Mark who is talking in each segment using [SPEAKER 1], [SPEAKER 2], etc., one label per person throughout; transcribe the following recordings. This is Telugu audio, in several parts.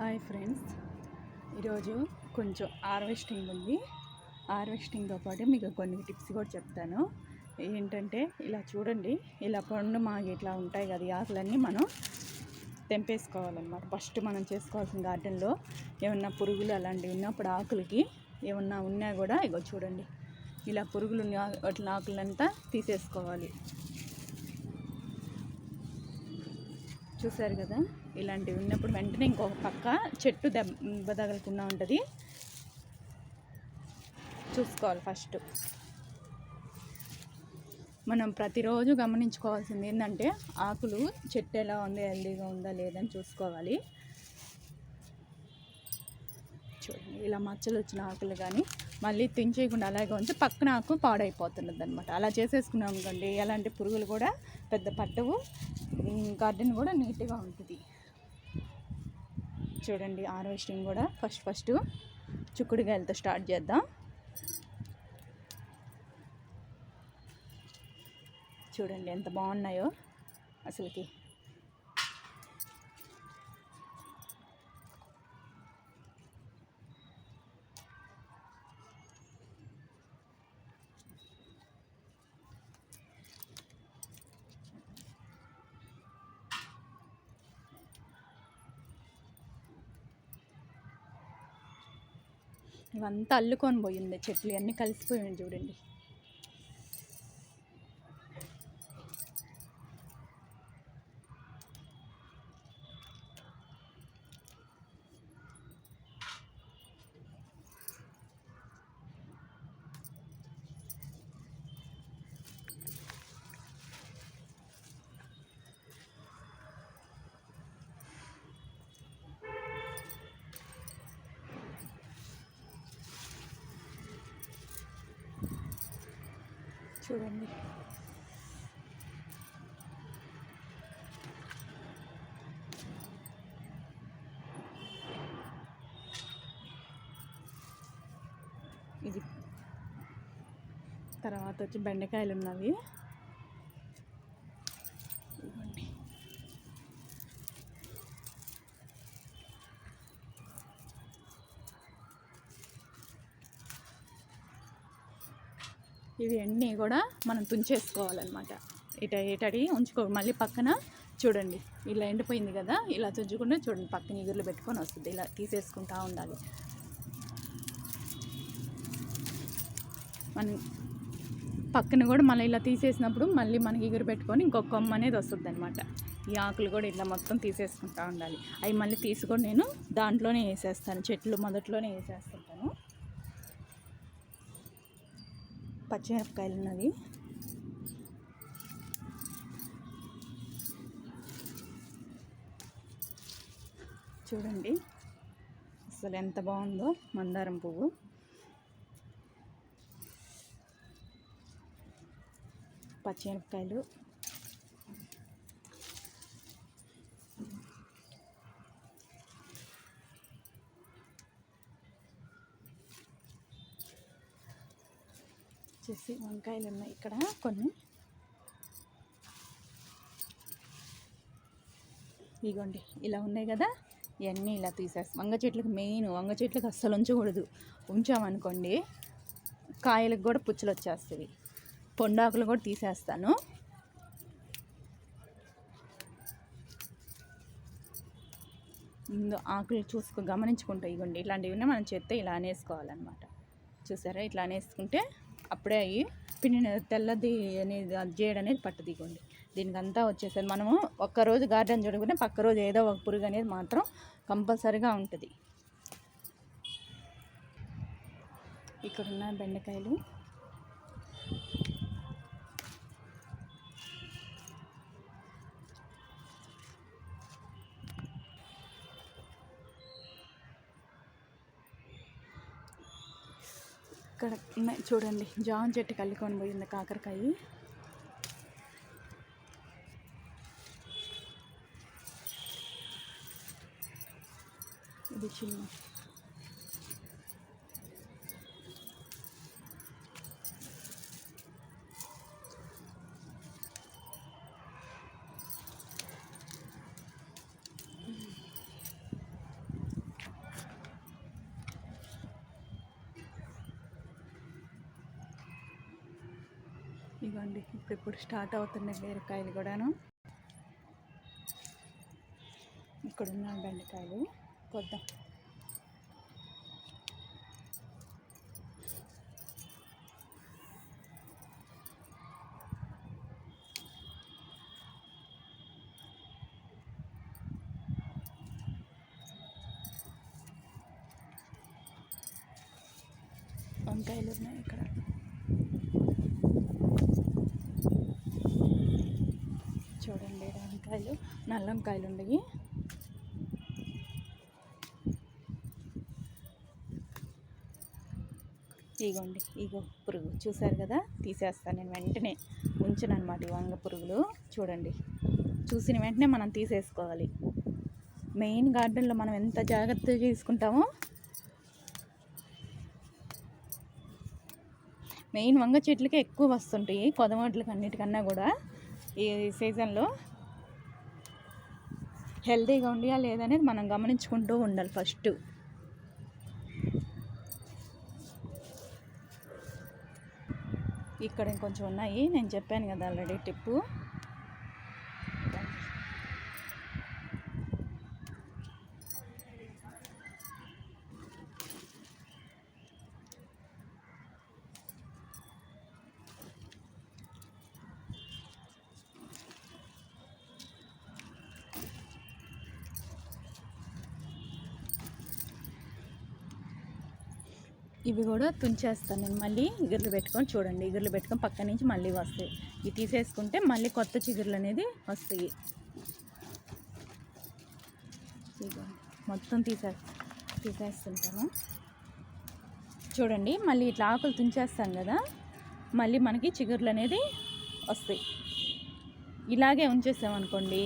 [SPEAKER 1] Hi friends. ఈరోజు కొంచెం హార్వెస్టింగ్ ఉంది. హార్వెస్టింగ్తో పాటు మీకు కొన్ని టిప్స్ కూడా చెప్తాను. ఏంటంటే ఇలా చూడండి ఇలా పండు మాగి ఇట్లా ఉంటాయి కదా ఈ ఆకులన్నీ మనం తెంపేసుకోవాలన్నమాట. ఫస్ట్ మనం చేసుకోవాల్సిన గార్డెన్లో ఏమన్నా పురుగులు అలాంటివి ఉన్నప్పుడు ఆకులకి ఏమన్నా ఉన్నా కూడా ఇగో చూడండి ఇలా పురుగులు ఉన్న వాటి ఆకులంతా తీసేసుకోవాలి. చూసారు కదా? ఇలాంటివి ఉన్నప్పుడు వెంటనే ఇంకొక పక్క చెట్టు దెబ్బ తగలకుండా ఉంటుంది. చూసుకోవాలి ఫస్ట్. మనం ప్రతిరోజు గమనించుకోవాల్సింది ఏంటంటే ఆకులు చెట్టు ఎలా ఉంది హెల్దీగా ఉందా లేదని చూసుకోవాలి. చూడండి ఇలా మచ్చలు వచ్చిన ఆకులు కానీ మళ్ళీ తించేయకుండా అలాగే ఉంచి పక్కన ఆకు పాడైపోతున్నది అనమాట అలా చేసేసుకున్నాం అనుకోండి ఎలాంటి పురుగులు కూడా పెద్ద పట్టవు. గార్డెన్ కూడా నీట్గా ఉంటుంది. చూడండి హార్వెస్టింగ్ కూడా. ఫస్ట్ ఫస్ట్ చిక్కుడుకాయలతో స్టార్ట్ చేద్దాం. చూడండి ఎంత బాగున్నాయో అసలుకి. ఇవంతా అల్లుకొని పోయింది చెట్లు అన్నీ కలిసిపోయింది చూడండి. చూడండి. ఇది. తర్వాత వచ్చి బెండకాయలు ఉన్నవి. ఇవి అన్నీ కూడా మనం తుంచేసుకోవాలన్నమాట. ఇట ఇటడి ఉంచుకో మళ్ళీ పక్కన చూడండి ఇలా ఎండిపోయింది కదా ఇలా తుంచుకుంటే చూడండి పక్కన ఇగుర్లు పెట్టుకొని వస్తుంది ఇలా తీసేసుకుంటా ఉండాలి. మనం పక్కన కూడా మళ్ళీ ఇలా తీసేసినప్పుడు మళ్ళీ మనకి ఇగురు పెట్టుకొని ఇంకొక కొమ్మ అనేది వస్తుంది అనమాట ఈ ఆకులు కూడా ఇట్లా మొత్తం తీసేసుకుంటూ ఉండాలి. అవి మళ్ళీ తీసుకొని నేను దాంట్లోనే వేసేస్తాను చెట్లు మొదట్లోనే వేసేస్తాను. పచ్చిమిరపకాయలు ఉన్నది చూడండి అసలు ఎంత బాగుందో మందారం పువ్వు. పచ్చిమిరపకాయలు వచ్చేసి వంకాయలు ఉన్నాయి ఇక్కడ కొన్ని. ఇగోండి ఇలా ఉన్నాయి కదా? ఇవన్నీ ఇలా తీసేసి వంగ చెట్లకు మెయిన్ వంగ చెట్లకు అస్సలు ఉంచకూడదు. ఉంచామనుకోండి కాయలకు కూడా పుచ్చులు వచ్చేస్తుంది పొండాకులు కూడా తీసేస్తాను. ముందు ఆకులు చూసుకో గమనించుకుంటా ఇగోండి ఇలాంటివి మనం చేస్తే ఇలా అనేసుకోవాలన్నమాట. చూసారా? ఇట్లా అనేసుకుంటే అప్పుడే అయ్యి పిండి తెల్లది అనేది అది చేయడం అనేది పట్టదు దీనికి అంతా వచ్చేసరి మనము ఒక్కరోజు గార్డెన్ చూడకుండా పక్క రోజు ఏదో ఒక పురుగు అనేది మాత్రం కంపల్సరీగా ఉంటుంది. ఇక్కడ ఉన్న బెండకాయలు ఇక్కడ చూడండి జాన్ చెట్టు కల్లుకొని పోయింది కాకరకాయ. ఇది చిన్న ఇవ్వండి ఇప్పుడు ఇప్పుడు స్టార్ట్ అవుతున్నాయి బీరకాయలు కూడాను. ఇక్కడ ఉన్న బెండకాయలు కొద్దాం. వంకాయలు ఉన్నాయి ఇక్కడ చూడండి ఈడ వంకాయలు నల్ల ఉన్నాయి ఉండయి ఇగోండి ఇగో పురుగు. చూసారు కదా? తీసేస్తాను నేను వెంటనే. ఉంచను అనమాట ఈ వంగ పురుగులు. చూడండి. చూసిన వెంటనే మనం తీసేసుకోవాలి. మెయిన్ గార్డెన్లో మనం ఎంత జాగ్రత్తగా తీసుకుంటామో మెయిన్ వంగ చెట్లకే ఎక్కువ వస్తుంటాయి. కొదమోట్లకి అన్నిటికన్నా కూడా ఈ సీజన్లో. హెల్తీగా ఉండియా లేదనేది మనం గమనించుకుంటూ ఉండాలి ఫస్ట్. ఇక్కడ ఇంకొంచెం ఉన్నాయి. నేను చెప్పాను కదా ఆల్రెడీ టిప్పు. ఇవి కూడా తుంచేస్తాను నేను. మళ్ళీ ఇగుర్లు పెట్టుకొని చూడండి ఇగుర్లు పెట్టుకొని పక్క నుంచి మళ్ళీ వస్తాయి. ఇవి తీసేసుకుంటే మళ్ళీ కొత్త చిగుర్లు అనేది వస్తాయి. మొత్తం తీసే తీసేస్తుంటాము చూడండి మళ్ళీ ఇట్లా ఆకులు తుంచేస్తాం కదా మళ్ళీ మనకి చిగుర్లు అనేది వస్తాయి. ఇలాగే ఉంచేసామనుకోండి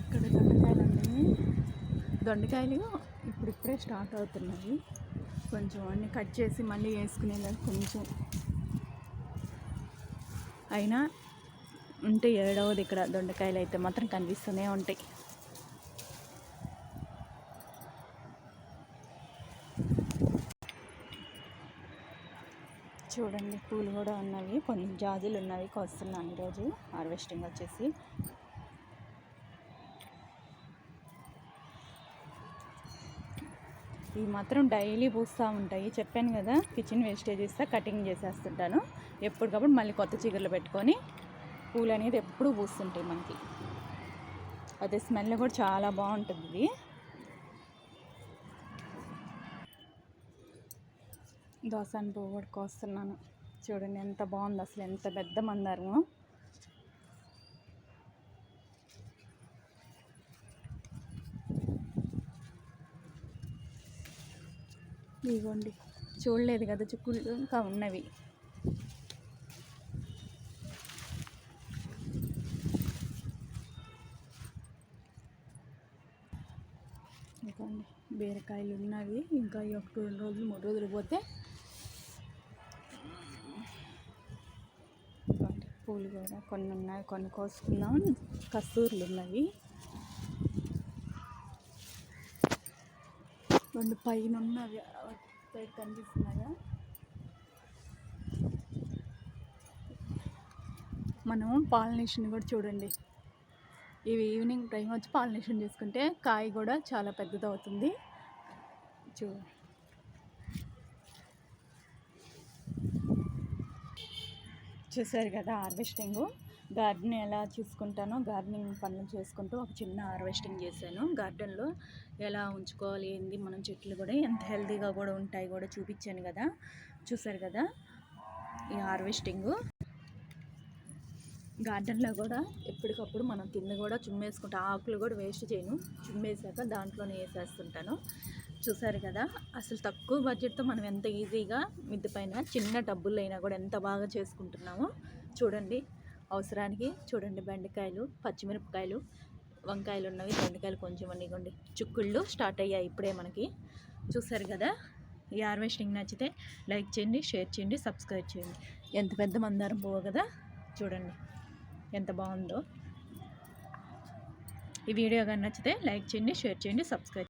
[SPEAKER 1] ఇక్కడ దొండకాయలు ఉన్నాయి దొండకాయలు ఇప్పుడిప్పుడే స్టార్ట్ అవుతున్నాయి. కొంచెం అన్ని కట్ చేసి మళ్ళీ వేసుకునేలా కొంచెం. అయినా ఉంటే ఏడవది ఇక్కడ దొండకాయలు అయితే మాత్రం కనిపిస్తూనే ఉంటాయి. చూడండి పూలు కూడా ఉన్నవి. కొన్ని జాజులు ఉన్నవి కోస్తున్నాను ఈరోజు. హార్వెస్టింగ్ వచ్చేసి. ఇవి మాత్రం డైలీ పూస్తూ ఉంటాయి. చెప్పాను కదా కిచెన్ వేస్టేజెస్ కటింగ్ చేసేస్తుంటాను. ఎప్పటికప్పుడు మళ్ళీ కొత్త చిగుర్లు పెట్టుకొని పూలు అనేది ఎప్పుడూ పూస్తుంటాయి మనకి. అదే స్మెల్ కూడా చాలా బాగుంటుంది ఇది. దోసాన్ని పువ్వు కూడా కోస్తున్నాను. చూడండి ఎంత బాగుంది అసలు ఎంత పెద్ద మందారము. ఇదిగోండి చూడలేదు కదా చుక్కులు ఇంకా ఉన్నవి. ఇదిగోండి బీరకాయలు ఉన్నవి. ఇంకా ఒక రెండు రోజులు మూడు రోజులు పోతే ఇదిగోండి పూలు కూడా కొన్ని ఉన్నాయి కొన్ని కోసుకుందాం కస్తూర్లు ఉన్నవి. రెండు పైన ఉన్నవి కనిపిస్తున్నాయా? మనం పాలినేషన్ కూడా చూడండి. ఇవి ఈవినింగ్ టైం వచ్చి పాలినేషన్ చేసుకుంటే కాయ కూడా చాలా పెద్దది అవుతుంది చూ. చూసారు కదా హార్వెస్టింగ్. గార్డెన్ ఎలా చూసుకుంటానో గార్డెనింగ్ పనులు చేసుకుంటూ ఒక చిన్న హార్వెస్టింగ్ చేశాను. గార్డెన్లో ఎలా ఉంచుకోవాలి ఏంది మనం చెట్లు కూడా ఎంత హెల్తీగా కూడా ఉంటాయి కూడా చూపించాను కదా చూసారు కదా ఈ హార్వెస్టింగ్. గార్డెన్లో కూడా ఎప్పటికప్పుడు మనం కింద కూడా చుమ్మేసుకుంటా ఆకులు కూడా వేస్ట్ చేయను చుమ్మేసాక దాంట్లోనే వేసేస్తుంటాను. చూసారు కదా అసలు తక్కువ బడ్జెట్తో మనం ఎంత ఈజీగా మిద్దె పైన చిన్న డబ్బులు అయినా కూడా ఎంత బాగా చేసుకుంటున్నామో చూడండి. అవసరానికి చూడండి బెండకాయలు పచ్చిమిరపకాయలు వంకాయలు ఉన్నవి బెండకాయలు కొంచెం ఇవ్వండి చుక్కుళ్ళు స్టార్ట్ అయ్యాయి ఇప్పుడే మనకి. చూసారు కదా? ఈ హార్వెస్టింగ్ నచ్చితే లైక్ చేయండి షేర్ చేయండి సబ్స్క్రైబ్ చేయండి. ఎంత పెద్ద మందారం పువ్వు కదా? చూడండి ఎంత బాగుందో. ఈ వీడియో కానీ నచ్చితే లైక్ చేయండి షేర్ చేయండి సబ్స్క్రైబ్